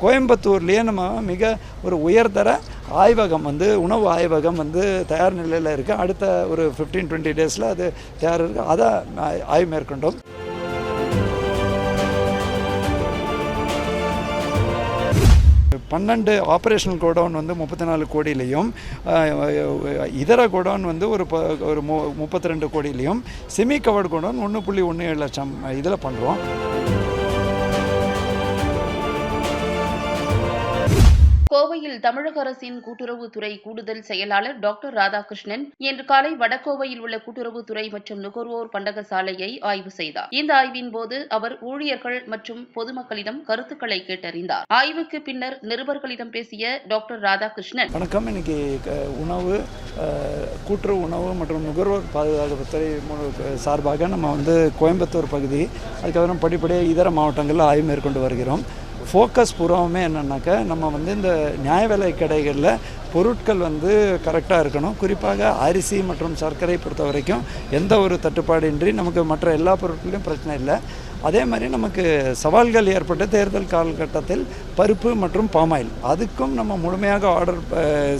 கோயம்புத்தூர்லேயே நம்ம மிக ஒரு உயர்தர ஆய்வகம் வந்து உணவு ஆய்வகம் வந்து தயார் நிலையில் இருக்குது அடுத்த ஒரு ஃபிஃப்டீன் டுவெண்ட்டி டேஸில் அது தயார் இருக்குது அதை ஆய்- ஆய்வு மேற்கொண்டோம். பன்னெண்டு ஆப்ரேஷனல் கோடவுன் வந்து முப்பத்தி நாலு கோடியிலையும் இதர கோடவுன் வந்து ஒரு ப ஒரு மு முப்பத்தி ரெண்டு கோடியிலையும் செமி கவர்டு கோடவுன் ஒன்று புள்ளி ஒன்று ஏழு லட்சம் இதில் பண்ணுறோம் கோவையில் தமிழக அரசின் கூட்டுறவுத்துறை கூடுதல் செயலாளர் டாக்டர் ராதாகிருஷ்ணன் இன்று காலை வடகோவையில் உள்ள கூட்டுறவுத்துறை மற்றும் நுகர்வோர் பண்டக சாலையை ஆய்வு செய்தார். இந்த ஆய்வின் போது அவர் ஊழியர்கள் மற்றும் பொதுமக்களிடம் கருத்துக்களை கேட்டறிந்தார். ஆய்வுக்கு பின்னர் நிருபர்களிடம் பேசிய டாக்டர் ராதாகிருஷ்ணன் வணக்கம். இன்னைக்கு உணவு கூட்டுறவு உணவு மற்றும் நுகர்வோர் பாதுகாப்புத்துறை சார்பாக நம்ம வந்து கோயம்புத்தூர் பகுதி அதுக்கப்புறம் படிப்படியாக இதர மாவட்டங்களில் ஆய்வு மேற்கொண்டு வருகிறோம். ஃபோக்கஸ் பூராவுமே என்னென்னாக்கா நம்ம வந்து இந்த நியாய விலை கடைகளில் பொருட்கள் வந்து கரெக்டாக இருக்கணும். குறிப்பாக அரிசி மற்றும் சர்க்கரை பொறுத்த வரைக்கும் எந்த ஒரு தட்டுப்பாடின்றி நமக்கு மற்ற எல்லா பொருட்களையும் பிரச்சனை இல்லை. அதே மாதிரி நமக்கு சவால்கள் ஏற்பட்ட தேர்தல் காலகட்டத்தில் பருப்பு மற்றும் பாமாயில் அதுக்கும் நம்ம முழுமையாக ஆர்டர்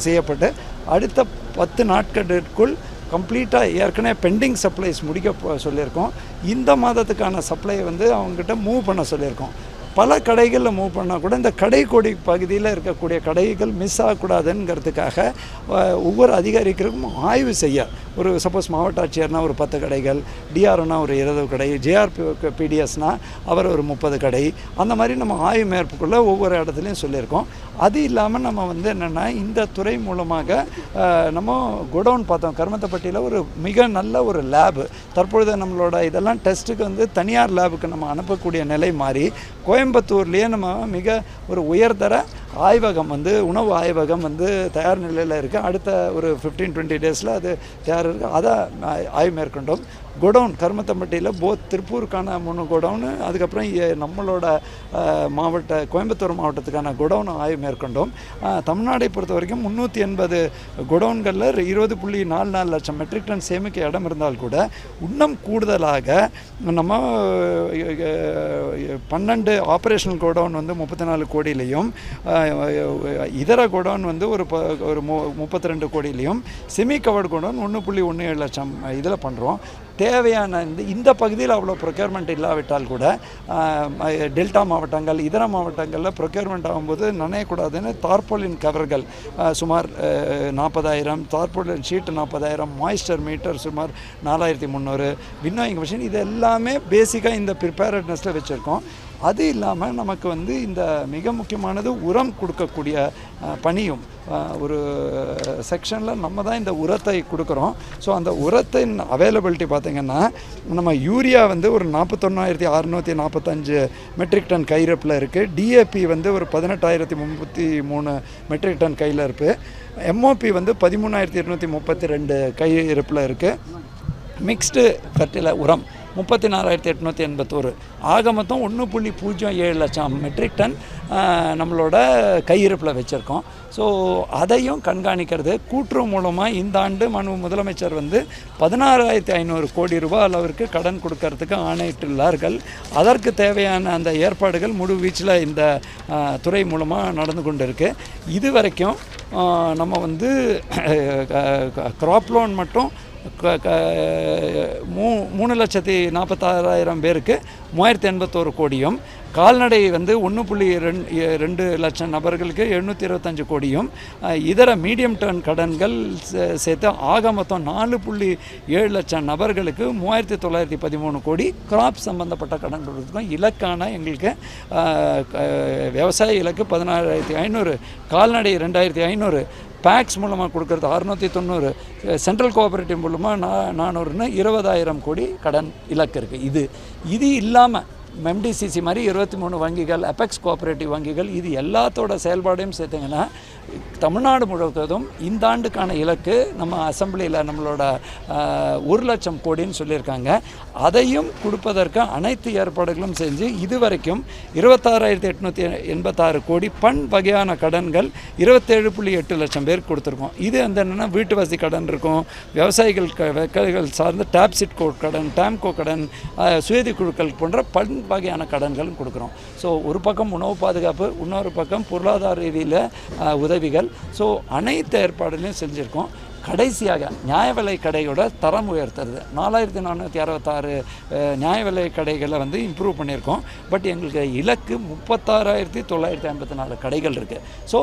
செய்யப்பட்டு அடுத்த பத்து நாட்களுக்குள் கம்ப்ளீட்டாக ஏற்கனவே பெண்டிங் சப்ளைஸ் முடிக்க சொல்லியிருக்கோம். இந்த மாதத்துக்கான சப்ளை வந்து அவங்ககிட்ட மூவ் பண்ண சொல்லியிருக்கோம். பல கடைகளில் மூவ் பண்ணால் கூட இந்த கடைக்கோடி பகுதியில் இருக்கக்கூடிய கடைகள் மிஸ் ஆகக்கூடாதுங்கிறதுக்காக ஒவ்வொரு அதிகாரிகளுக்கும் ஆய்வு செய்ய ஒரு சப்போஸ் மாவட்ட ஆட்சியர்னால் ஒரு பத்து கடைகள் டிஆர்னா ஒரு இருபது கடை ஜேஆர்பி பிடிஎஸ்னா அவர் ஒரு முப்பது கடை அந்த மாதிரி நம்ம ஆய்வு மேற்கொள்ள ஒவ்வொரு இடத்துலையும் சொல்லியிருக்கோம். அது இல்லாமல் நம்ம வந்து என்னென்னா இந்த துறை மூலமாக நம்ம குடவுன் பார்த்தோம். கருமத்தப்பட்டியில் ஒரு மிக நல்ல ஒரு லேபு. தற்பொழுது நம்மளோட இதெல்லாம் டெஸ்ட்டுக்கு வந்து தனியார் லேபுக்கு நம்ம அனுப்பக்கூடிய நிலை மாறி கோயம்புத்தூர்லேயே நம்ம மிக ஒரு உயர்தர ஆய்வகம் வந்து உணவு ஆய்வகம் வந்து தயார் நிலையில் இருக்குது அடுத்த ஒரு ஃபிஃப்டீன் டுவெண்ட்டி டேஸில் அது தயார் இருக்குது அதை ஆய்வு மேற்கொண்டோம். குடவுன் கருமத்தம்பட்டியில் போத் திருப்பூருக்கான மூணு குடவுனு அதுக்கப்புறம் நம்மளோட மாவட்ட கோயம்புத்தூர் மாவட்டத்துக்கான குடவுன் ஆய்வு மேற்கொண்டோம். தமிழ்நாடை பொறுத்த வரைக்கும் முந்நூற்றி எண்பது குடவுன்களில் இருபது புள்ளி நாலு நாலு லட்சம் மெட்ரிக் டன் சேமிக்க இடம் இருந்தால் கூட இன்னும் கூடுதலாக நம்ம பன்னெண்டு ஆப்ரேஷனல் கோடவுன் வந்து முப்பத்தி நாலு கோடியிலையும் இதர கோடவுன் வந்து ஒரு ப ஒரு மு முப்பத்தி ரெண்டு கோடியிலையும் செமி கவர்டு கோடவுன் ஒன்று புள்ளி ஒன்று ஏழு லட்சம் இதில் பண்ணுறோம் தேவையான இந்த இந்த பகுதியில் அவ்வளோ ப்ரொக்யூர்மெண்ட் இல்லாவிட்டால் கூட டெல்டா மாவட்டங்கள் இதர மாவட்டங்களில் ப்ரொக்யூர்மெண்ட் ஆகும்போது நனையக்கூடாதுன்னு தார்போலின் கவர்கள் சுமார் நாற்பதாயிரம் தார்போலின் ஷீட் நாற்பதாயிரம் மாய்ஸ்டர் மீட்டர் சுமார் நாலாயிரத்தி முந்நூறு வின்னோயிங் மிஷின் இது எல்லாமே பேசிக்காக இந்த ப்ரிப்பேர்ட்னஸில் வச்சுருக்கோம். அது இல்லாமல் நமக்கு வந்து இந்த மிக முக்கியமானது உரம் கொடுக்கக்கூடிய பணியும் ஒரு செக்ஷனில் நம்ம தான் இந்த உரத்தை கொடுக்குறோம். ஸோ அந்த உரத்தின் அவைலபிலிட்டி பார்த்திங்கன்னா நம்ம யூரியா வந்து ஒரு நாற்பத்தொன்னாயிரத்தி அறுநூற்றி நாற்பத்தஞ்சு மெட்ரிக் டன் கையிருப்பில் இருக்குது டிஏபி வந்து ஒரு பதினெட்டாயிரத்தி முப்பத்தி மூணு மெட்ரிக் டன் கையில் இருக்குது எம்ஓபி வந்து பதிமூணாயிரத்தி இருநூற்றி முப்பத்தி ரெண்டு கையிருப்பில் இருக்குது மிக்ஸ்டு ஃபர்டில உரம். முப்பத்தி நாலாயிரத்தி எட்நூற்றி எண்பத்தோரு. ஆக மொத்தம் ஒன்று புள்ளி பூஜ்ஜியம் ஏழு லட்சம் மெட்ரிக் டன் நம்மளோட கையிருப்பில் வச்சுருக்கோம். ஸோ அதையும் கண்காணிக்கிறது. கூட்டுறவு மூலமாக இந்த ஆண்டு மனு முதலமைச்சர் வந்து பதினாறாயிரத்தி ஐநூறு கோடி ரூபாய் அளவிற்கு கடன் கொடுக்கறதுக்கு ஆணையிட்டுள்ளார்கள். அதற்கு தேவையான அந்த ஏற்பாடுகள் முழு வீச்சில் இந்த துறை மூலமாக நடந்து கொண்டு இருக்குது இது வரைக்கும் நம்ம வந்து க்ராப் லோன் மட்டும் மூ மூணு லட்சத்தி நாற்பத்தாறாயிரம் பேருக்கு மூவாயிரத்தி எண்பத்தோரு கோடியும் கால்நடை வந்து ஒன்று புள்ளி ரெண்டு ரெண்டு லட்சம் நபர்களுக்கு எழுநூற்றி இருபத்தஞ்சு கோடியும் இதர மீடியம் டர்ன் கடன்கள் சேர்த்து ஆக மொத்தம் நாலு புள்ளி ஏழு லட்சம் நபர்களுக்கு மூவாயிரத்தி தொள்ளாயிரத்தி பதிமூணு கோடி கிராப் சம்பந்தப்பட்ட கடன் கொடுத்துருக்கோம் இலக்கான எங்களுக்கு விவசாய இலக்கு பதினாறாயிரத்தி ஐநூறு கால்நடை ரெண்டாயிரத்தி ஐநூறு பேக்ஸ் மூலமாக கொடுக்கறது அறுநூற்றி தொண்ணூறு. சென்ட்ரல் கோஆபரேட்டிவ் மூலமாக நா நானூறுன்னு இருபதாயிரம் கோடி கடன் இலக்கு இருக்குது இது இது இல்லாமல் எம்டிசிசி மாதிரி இருபத்தி மூணு வங்கிகள் அபெக்ஸ் கோஆப்ரேட்டிவ் வங்கிகள் இது எல்லாத்தோட செயல்பாடையும் சேர்த்திங்கன்னா தமிழ்நாடு முழுவதும் இந்த ஆண்டுக்கான இலக்கு நம்ம அசம்பிளியில் நம்மளோட ஒரு லட்சம் கோடின்னு சொல்லியிருக்காங்க. அதையும் கொடுப்பதற்கு அனைத்து ஏற்பாடுகளும் செஞ்சு இதுவரைக்கும் இருபத்தாறாயிரத்தி எட்நூற்றி எண்பத்தாறு கோடி பண் வகையான கடன்கள் இருபத்தேழு புள்ளி எட்டு லட்சம் பேர் கொடுத்துருக்கோம். இது அந்த என்னென்னா வீட்டு வசதி கடன் இருக்கும் விவசாயிகள் சார்ந்த டேப்சிட் கோ கடன் டேம்கோ கடன் சுயதி குழுக்கள் போன்ற பண் வகையான கடன்களும் கொடுக்குறோம். ஸோ ஒரு பக்கம் உணவு பாதுகாப்பு இன்னொரு பக்கம் பொருளாதார ரீதியில் உதவிகள். ஸோ அனைத்து ஏற்பாடுகளையும் செஞ்சுருக்கோம். கடைசியாக நியாய விலை கடையோட தரம் உயர்த்துறது. நாலாயிரத்தி நானூற்றி அறுபத்தாறு நியாய விலை கடைகளை வந்து இம்ப்ரூவ் பண்ணியிருக்கோம். பட் எங்களுக்கு இலக்கு முப்பத்தாறாயிரத்தி தொள்ளாயிரத்தி ஐம்பத்தி நாலு கடைகள் இருக்குது ஸோ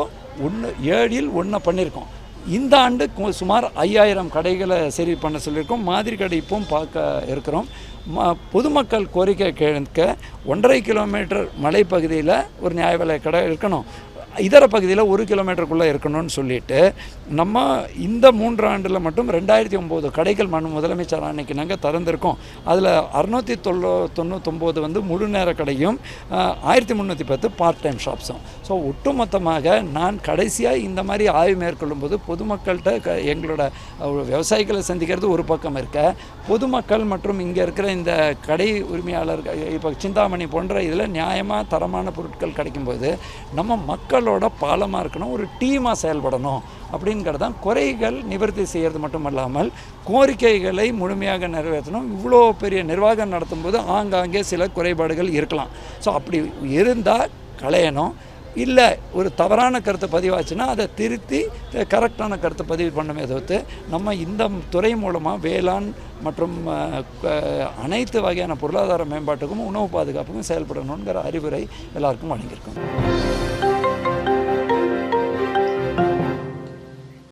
ஒன்று ஏழில் ஒன்றை பண்ணியிருக்கோம். இந்த ஆண்டு சுமார் ஐயாயிரம் கடைகளை சரி பண்ண சொல்லியிருக்கோம். மாதிரி கடை இப்போவும் பார்க்க இருக்கிறோம். ம பொதுமக்கள் கோரிக்கை கேட்க ஒன்றரை கிலோமீட்டர் மலைப்பகுதியில் ஒரு நியாய விலை கடை இருக்கணும். இதர பகுதியில் ஒரு கிலோமீட்டருக்குள்ளே இருக்கணும்னு சொல்லிட்டு நம்ம இந்த மூன்று ஆண்டில் மட்டும் ரெண்டாயிரத்தி ஒம்பது கடைகள் மனு முதலமைச்சர் அன்னைக்கு நாங்கள் திறந்திருக்கோம். அதில் அறுநூற்றி தொண்ணூ தொண்ணூத்தொம்போது வந்து முழு நேர கடையும் ஆயிரத்தி முந்நூற்றி பத்து பார்ட் டைம் ஷாப்ஸும் ஸோ ஒட்டுமொத்தமாக நான் கடைசியாக இந்த மாதிரி ஆய்வு மேற்கொள்ளும்போது பொதுமக்கள்கிட்ட க எங்களோட விவசாயிகளை சந்திக்கிறது ஒரு பக்கம் இருக்க. பொதுமக்கள் மற்றும் இங்கே இருக்கிற இந்த கடை உரிமையாளர்கள் இப்போ சிந்தாமணி போன்ற இதில் நியாயமாக தரமான பொருட்கள் கிடைக்கும்போது நம்ம மக்கள் மக்களோட பாலமாக இருக்கணும் ஒரு டீமாக செயல்படணும் அப்படிங்கிறது தான் குறைகள் நிவர்த்தி செய்கிறது மட்டும் அல்லாமல் கோரிக்கைகளை முழுமையாக நிறைவேற்றணும். இவ்வளோ பெரிய நிர்வாகம் நடத்தும்போது ஆங்காங்கே சில குறைபாடுகள் இருக்கலாம். ஸோ அப்படி இருந்தால் களையணும். இல்லை ஒரு தவறான கருத்தை பதிவாச்சுன்னா அதை திருத்தி கரெக்டான கருத்தை பதிவு பண்ணமே தவிர்த்து நம்ம இந்த துறை மூலமாக வேளாண் மற்றும் அனைத்து வகையான பொருளாதார மேம்பாட்டுக்கும் உணவு பாதுகாப்புக்கும் செயல்படணுங்கிற அறிவுரை எல்லாருக்கும் வழங்கியிருக்கோம்.